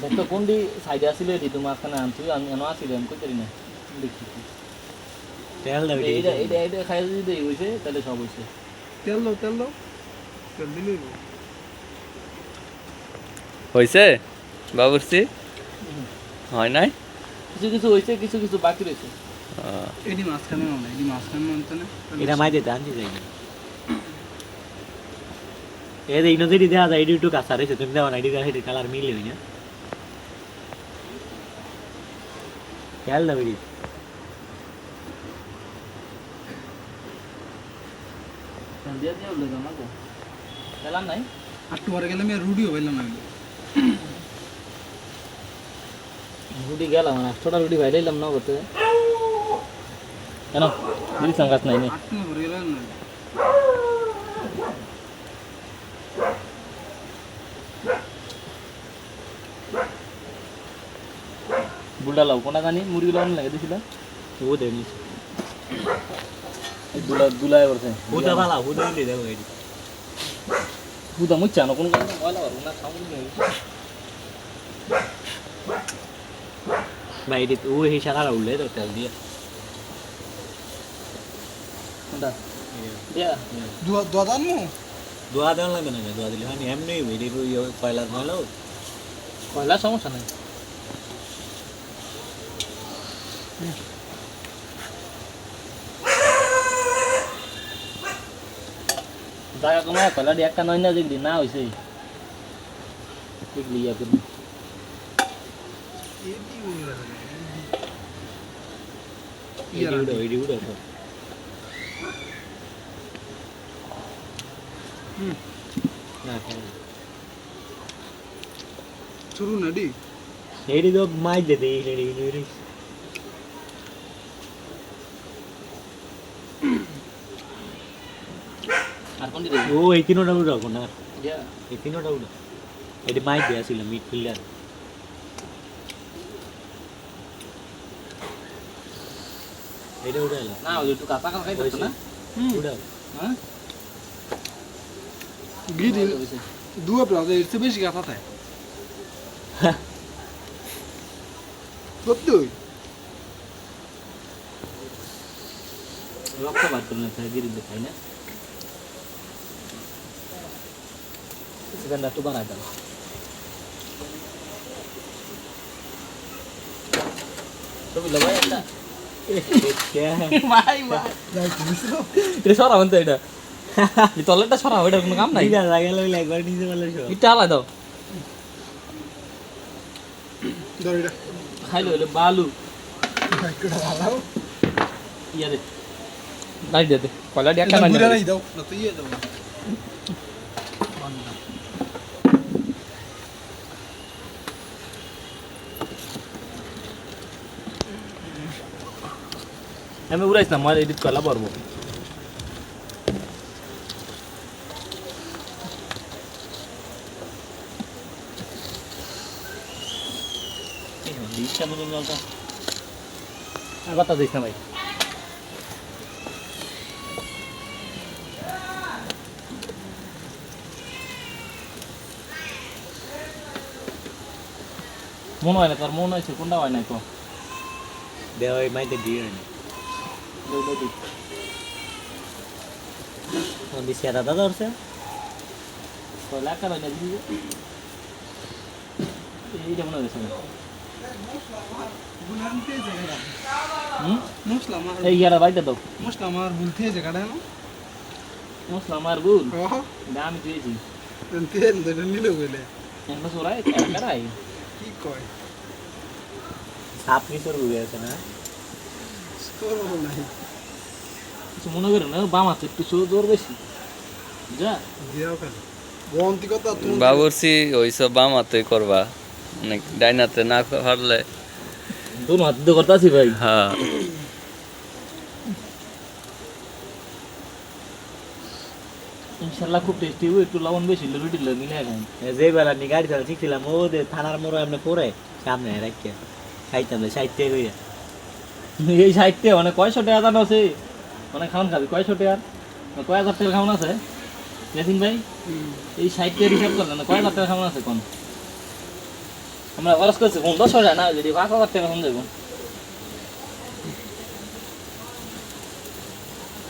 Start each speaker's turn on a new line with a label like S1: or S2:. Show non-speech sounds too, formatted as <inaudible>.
S1: দেখতো কোনটি সাইডে আসলে এটি তোমার মাঝখানে আনছি আমি এনে আমি কই না। দেখি।
S2: তেল দাও
S1: এইটা এইটা এইটা খাই যদি দেই হইছে তাহলে সব হইছে।
S3: তেল দাও তেল দাও। তেল।
S4: হয়েছে বাবুর্চি? হয় নাই?
S1: কিছু কিছু হইছে কিছু কিছু বাকি রয়েছে
S3: এটি মাঝখানে না এটি মাঝখানে মানতে না?
S2: এটা মাইতে আনতে যাই এ দেই নদী দেওয়া যায় এটি একটু কাঁচা রয়েছে তুমি না এটি সেটি কালার মিলে হই না তেল দাও এটি
S1: দিয়া দিয়া না গো খেলার নাই?
S3: আটটু পরে গেলে আমি আর রুডিও পাইলাম না।
S1: রুটি গেলাম না করতে কেন দিদি সাঙ্গাস নাই নে?
S3: আটটু পরে গেলে আর
S1: লাও কোনা জানি মুরগি লাগানো লাগে দিছিলাম
S2: ও দেও নি
S1: দুলা দুলায় করছে।
S2: হুদা ভালা হুদা দিলে দেবো এটি।
S1: বুদা মুচ্ছা না কোন কারণে ময়লা করব না খাব না
S2: ভাই এটি ও এই সারা উঠলে তো তেল দিয়ে।
S1: কোনটা? দিয়া
S3: দুয়া দুয়া দান মু
S2: দোয়া দেওয়া লাগবে না দোয়া দিলে হয় এমনি কয়লার ময়লাও
S1: কয়লা সমস্যা নাই। জায়গা কমায় কয়লা দিয়ে একটা নয় না দেখলি না হয়েছে দেখলি ইয়া করবি
S2: এটি উড়ো এটি উড়ো তো না কেন
S3: শুরু না ডি
S2: এটি তো মাই দে দেই এটি এটি
S1: কোনটি দেখবি
S2: ও এই তিনোটা উড়ো না
S1: দিয়া
S2: এই তিনোটা উড়ো। এটি মাই দিয়ে আসিল মিড ফিল্ডার। এটা উড়ে
S1: না ওই একটু কাঁচা কাঁচা খাইতেছে না?
S2: উড়াও।
S1: হ্যাঁ?
S3: গিরি দুয়া প্লাজা এর চেয়ে বেশি গাথা থাকে। সত্যি
S1: রক্ত বার করে না খাই গিরিতে খাই না। সেখানটা একটু বানাই একটা? ভাই ভাই। এটা তলেরটা সরা ওইটার কোনো কাম নাই।
S2: একবার সব।
S1: এটা আলাদা দাও। খাইলো হইল বালু।
S3: একটা ভালো
S1: ইয়া দে। দে দে। কয়লা দিয়ে নাই
S3: নাই দাও না তো ইয়ে দাও।
S1: আমি উড়াইছ না মই এডিট করলা পারব না ভাই। মনে হয় না তোর, মনে হয়েছে, কোনটা হয় না তো
S2: দেওয়া মাইতে দিয়ে নি ওদি সেরা দাদা ধরছে
S1: কয়লা একটা হয় না দিদি এইটা মনে হয়েছে না হুম
S3: মশলা আমার
S1: এই ইয়ারা বাইতে দাও
S3: মশলা আমার বলতে জায়গাটা না
S1: মশলা আমার গুল
S3: ওহ
S1: এটা আমি দিয়েছি
S3: তেল ধরে নিলে বলে
S1: একটা সোরাই কারাই
S3: কি কয়
S2: সাপ নিচর ঘুরে আছে না
S3: করব নাই
S1: কিছু মনে করে না বাম আছে একটু জোর বেশি। যা।
S3: দিয়াও কেন বন্তি কথা তুমি
S4: বাবুর্চি ওইসব বাম হাতে করবা। অনেক ডাইনাতে না পারলে
S1: দোনো হাত দিয়ে করতেছি ভাই।
S4: হ্যাঁ।
S1: ইনশাল্লাহ খুব টেস্টি হবে একটু লবণ বেশি রুটি মিলে খাই
S2: যে বেলা নি গাড়ি চালা শিখছিলাম ও দে থানার মোড় এমনি পরে সামনে রাখিয়া খাইতাম সাইড থেকে <laughs>
S1: এই সাইডতে মানে কয়শো টাকা দাম আছে? মানে খাওয়ান খাবি কয়শো টাকার কয় হাজার টাকা খাওয়ান আছে? ইয়াসিন ভাই। এই সাইডটা হিসাব করলেন কয় হাজার টাকা খাওয়ান আছে কোন? আমরা খরচ করছি কোন? দশ হাজার না যদি পাঁচ হাজার টাকা কম যাব